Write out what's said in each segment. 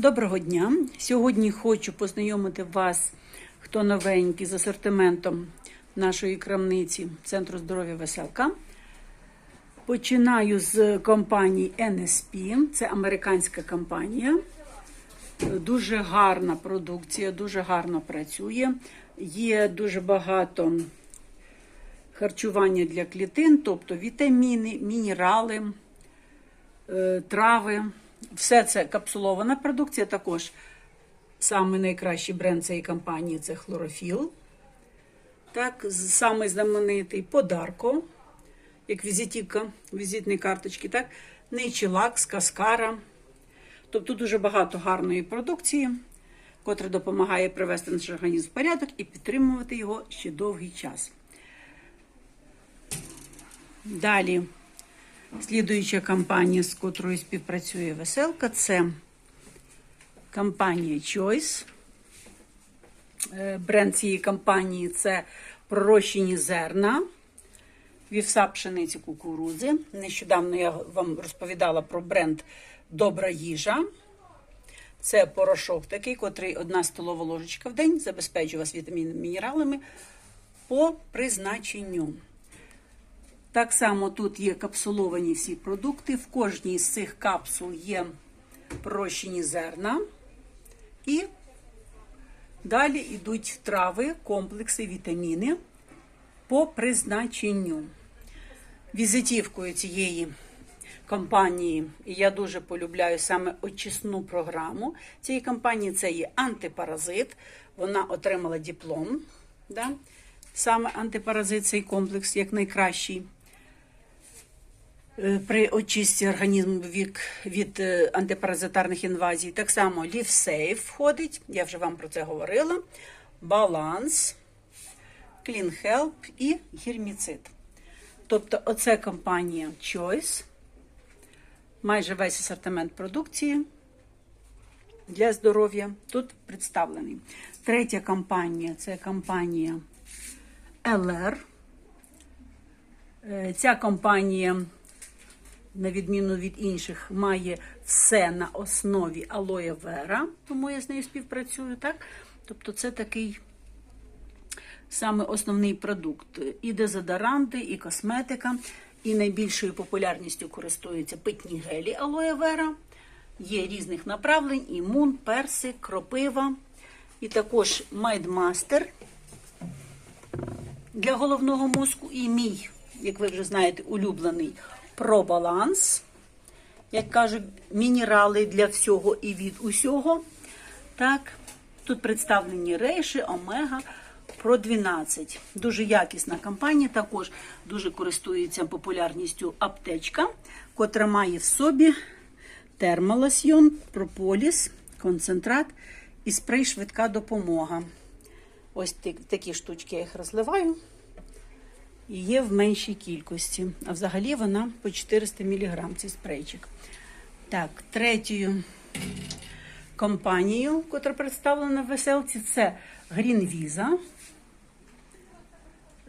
Доброго дня! Сьогодні хочу познайомити вас, хто новенький з асортиментом нашої крамниці Центру здоров'я Веселка. Починаю з компанії NSP, це американська компанія. Дуже гарна продукція, дуже гарно працює. Є дуже багато харчування для клітин, тобто вітаміни, мінерали, е, трави. Все це капсулована продукція. Також саме найкращий бренд цієї компанії це хлорофіл. Так, самий знаменитий подарко, як візитівка, візитні карточки, так, Нейчілакс, Каскара. Тобто дуже багато гарної продукції, котра допомагає привести наш організм в порядок і підтримувати його ще довгий час. Далі, слідуюча компанія, з котрою співпрацює Веселка, це компанія Choice. Е, Бренд цієї компанії це пророщені зерна, вівса пшениці кукурудзи. Нещодавно я вам розповідала про бренд Добра їжа. Це порошок такий, котрий одна столова ложечка в день забезпечує вас вітамінами мінералами по призначенню. Так само тут є капсуловані всі продукти. В кожній з цих капсул є пророщені зерна. І далі йдуть трави, комплекси, вітаміни по призначенню. Візитівкою цієї компанії, я дуже полюбляю саме очисну програму цієї компанії, це є антипаразит. Вона отримала диплом. Да? Саме антипаразит цей комплекс як найкращий при очисті організму від, від е, антипаразитарних інвазій. Так само LiveSafe входить, я вже вам про це говорила. Баланс, Help і герміцид. Тобто, оце компанія Choice. Майже весь асортимент продукції для здоров'я тут представлений. Третя компанія це компанія LR. Е, Ця компанія, на відміну від інших, має все на основі алоє вера, тому я з нею співпрацюю. Так? Тобто це такий саме основний продукт. І дезодоранти, і косметика. І найбільшою популярністю користуються питні гелі алоє вера. Є різних направлень: імун, персик, кропива. І також Майдмастер для головного мозку. І мій, як ви вже знаєте, улюблений пробаланс. Як кажуть, мінерали для всього і від усього. Так, тут представлені рейші, омега. Про 12. Дуже якісна компанія, також дуже користується популярністю аптечка, котра має в собі термолосьйон, прополіс, концентрат і спрей швидка допомога. Ось такі штучки я їх розливаю. І є в меншій кількості. А взагалі вона по 400 мг цей спрейчик. Так, третьою компанією, котра представлена в веселці, це Greenvisa.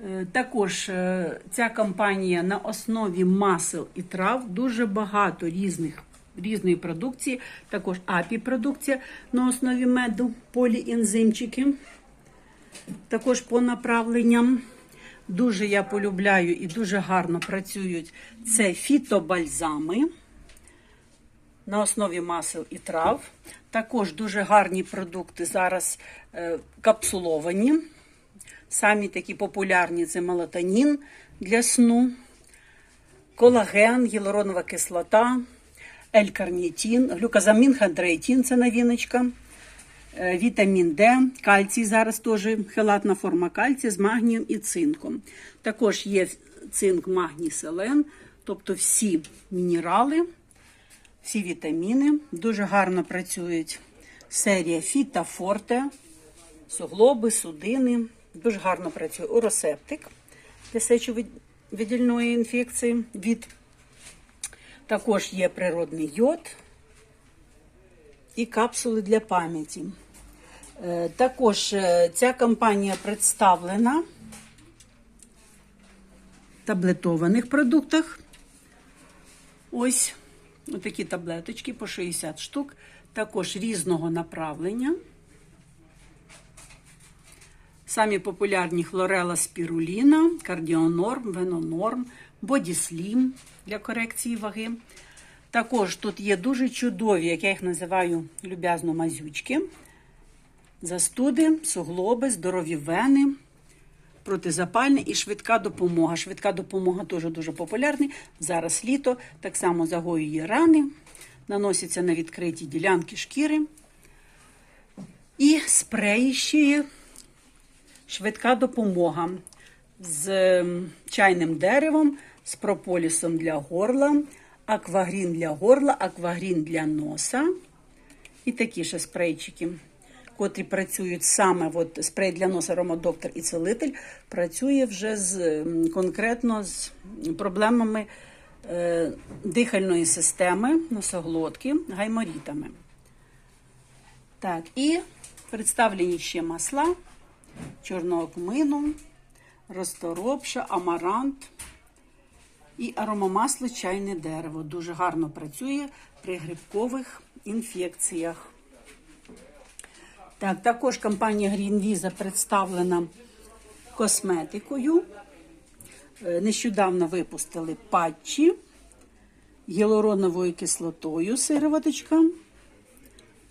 Е, Також е, ця компанія на основі масел і трав дуже багато різних, різної продукції. Також апі-продукція на основі меду, поліензимчики. Також по направленням. Дуже я полюбляю і дуже гарно працюють це фітобальзами на основі масел і трав. Також дуже гарні продукти зараз е, капсуловані. Самі такі популярні це мелатонін для сну, колаген, гіалуронова кислота, L-карнітин, глюкозамін, хондроїтин – це новіночка, вітамін Д, кальцій зараз теж хелатна форма кальція з магнієм і цинком. Також є цинк, магній, селен, тобто всі мінерали, всі вітаміни. Дуже гарно працюють серія Фіта Форте, суглоби, судини. Дуже гарно працює уросептик для сечовидільної інфекції. Від також є природний йод і капсули для пам'яті. Е, Також е, ця компанія представлена в таблетованих продуктах. Ось Отакі таблеточки по 60 штук, також різного направлення. Самі популярні хлорела спіруліна, кардіонорм, венонорм, бодіслім для корекції ваги. Також тут є дуже чудові, як я їх називаю, люб'язно мазючки, застуди, суглоби, здорові вени, протизапальне і швидка допомога. Швидка допомога теж дуже популярний. Зараз літо так само загоює рани, наноситься на відкриті ділянки шкіри. І спреї ще є швидка допомога з ем, чайним деревом, з прополісом для горла, аквагрін для горла, аквагрін для носа. І такі ще спрейчики, котрі працюють саме от спрей для носа Ромадоктор і целитель, працює вже з конкретно з проблемами е, дихальної системи, носоглотки, гайморітами. Так, і представлені ще масла чорного кмину, розторопша, амарант і аромамасло чайне дерево. Дуже гарно працює при грибкових інфекціях. Так, також компанія Green Visa представлена косметикою. Е, Нещодавно випустили патчі гіалуроновою кислотою сироваточка,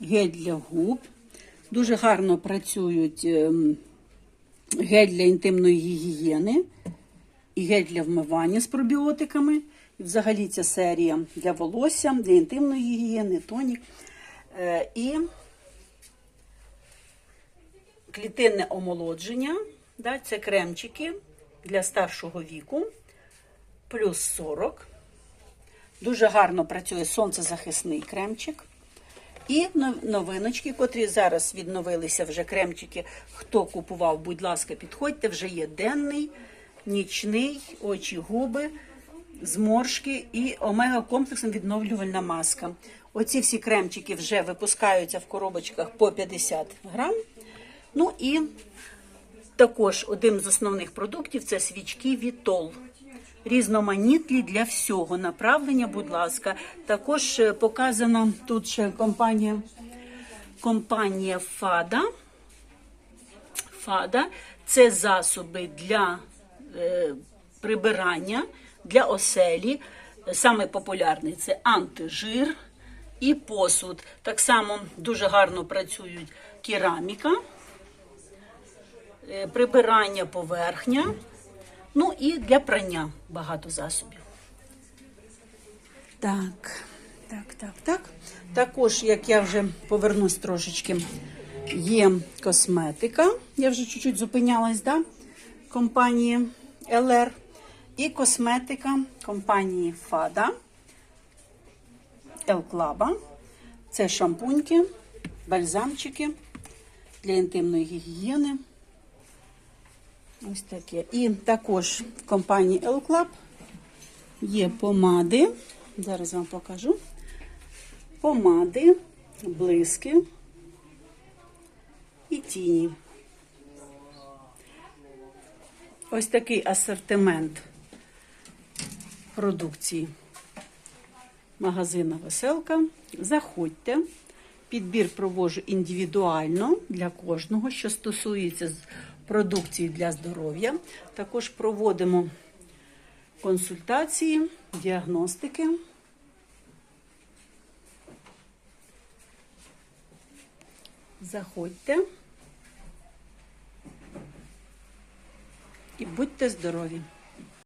гель для губ. Дуже гарно працюють ем, гель для інтимної гігієни і гель для вмивання з пробіотиками. І взагалі ця серія для волосся, для інтимної гігієни, тонік. Е, І клітинне омолодження. Да, це кремчики для старшого віку, плюс 40. Дуже гарно працює сонцезахисний кремчик. І новиночки, котрі зараз відновилися вже кремчики. Хто купував, будь ласка, підходьте, вже є денний, нічний, очі, губи, зморшки і омега комплексом відновлювальна маска. Оці всі кремчики вже випускаються в коробочках по 50 грам. Ну і також один з основних продуктів це свічки Вітол. Різноманітні для всього направлення, будь ласка. Також е, показана тут ще компанія, компанія Фада. Фада це засоби для е, прибирання для оселі. Саме популярний це антижир і посуд. Так само дуже гарно працюють кераміка прибирання поверхня, ну і для прання багато засобів. Так, так, так, так. Також, як я вже повернусь трошечки, є косметика. Я вже чуть-чуть зупинялась, да? компанії LR. І косметика компанії Фада. El Club. Це шампуньки, бальзамчики для інтимної гігієни. Ось таке. І також в компанії El Club є помади. Зараз вам покажу. Помади, блиски і тіні. Ось такий асортимент продукції магазина Веселка. Заходьте. Підбір провожу індивідуально для кожного, що стосується продукції для здоров'я. Також проводимо консультації, діагностики. Заходьте і будьте здорові!